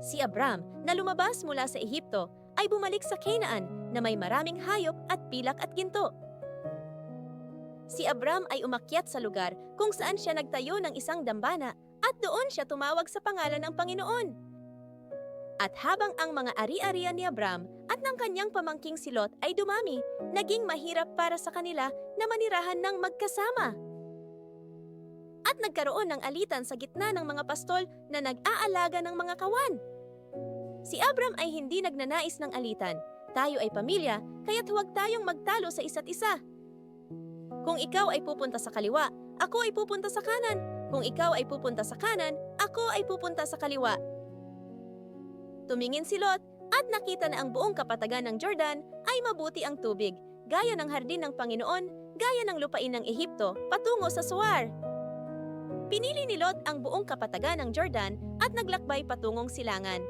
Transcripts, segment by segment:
Si Abram, na lumabas mula sa Ehipto, ay bumalik sa Canaan na may maraming hayop at pilak at ginto. Si Abram ay umakyat sa lugar kung saan siya nagtayo ng isang dambana at doon siya tumawag sa pangalan ng Panginoon. At habang ang mga ari-arian ni Abram at ng kanyang pamangking si Lot ay dumami, naging mahirap para sa kanila na manirahan ng magkasama. At nagkaroon ng alitan sa gitna ng mga pastol na nag-aalaga ng mga kawan. Si Abram ay hindi nagnanais ng alitan. Tayo ay pamilya, kaya't huwag tayong magtalo sa isa't isa. Kung ikaw ay pupunta sa kaliwa, ako ay pupunta sa kanan. Kung ikaw ay pupunta sa kanan, ako ay pupunta sa kaliwa. Tumingin si Lot at nakita na ang buong kapatagan ng Jordan ay mabuti ang tubig, gaya ng hardin ng Panginoon, gaya ng lupain ng Ehipto, patungo sa Suar. Pinili ni Lot ang buong kapatagan ng Jordan at naglakbay patungong silangan.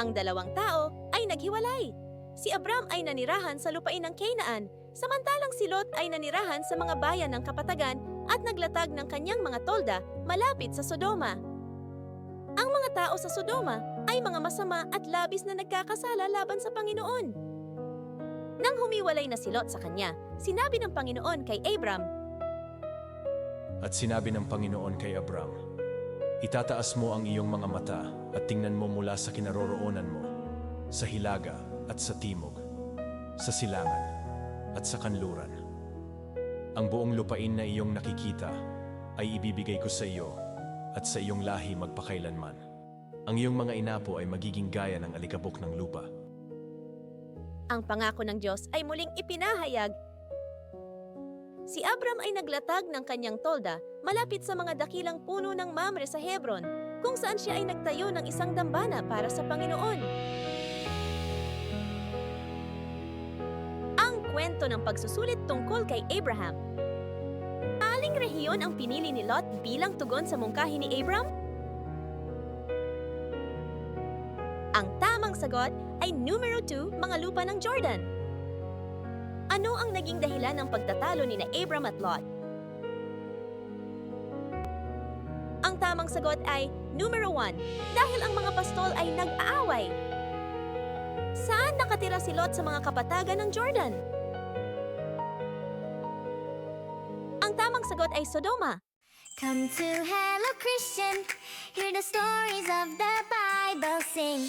Ang dalawang tao ay naghiwalay. Si Abram ay nanirahan sa lupain ng Canaan, samantalang si Lot ay nanirahan sa mga bayan ng kapatagan at naglatag ng kanyang mga tolda malapit sa Sodoma. Ang mga tao sa Sodoma ay mga masama at labis na nagkakasala laban sa Panginoon. Nang humiwalay na si Lot sa kanya, sinabi ng Panginoon kay Abram, At sinabi ng Panginoon kay Abram, Itataas mo ang iyong mga mata at tingnan mo mula sa kinaroroonan mo, sa hilaga at sa timog, sa silangan at sa kanluran. Ang buong lupain na iyong nakikita ay ibibigay ko sa iyo at sa iyong lahi magpakailanman. Ang iyong mga inapo ay magiging gaya ng alikabok ng lupa. ang pangako ng Diyos ay muling ipinahayag. Si Abram ay naglatag ng kanyang tolda malapit sa mga dakilang puno ng Mamre sa Hebron, kung saan siya ay nagtayo ng isang dambana para sa Panginoon. Ang kwento ng pagsusulit tungkol kay Abraham. Aling rehiyon ang pinili ni Lot bilang tugon sa mungkahi ni Abram? Ang tamang sagot ay numero 2, mga lupa ng Jordan. Ano ang naging dahilan ng pagtatalo ni na Abram at Lot? Ang tamang sagot ay numero 1, dahil ang mga pastol ay nag-aaway. Saan nakatira si Lot sa mga kapatagan ng Jordan? Ang tamang sagot ay Sodoma. Come to Hello Christian, hear the stories of the Bible sing.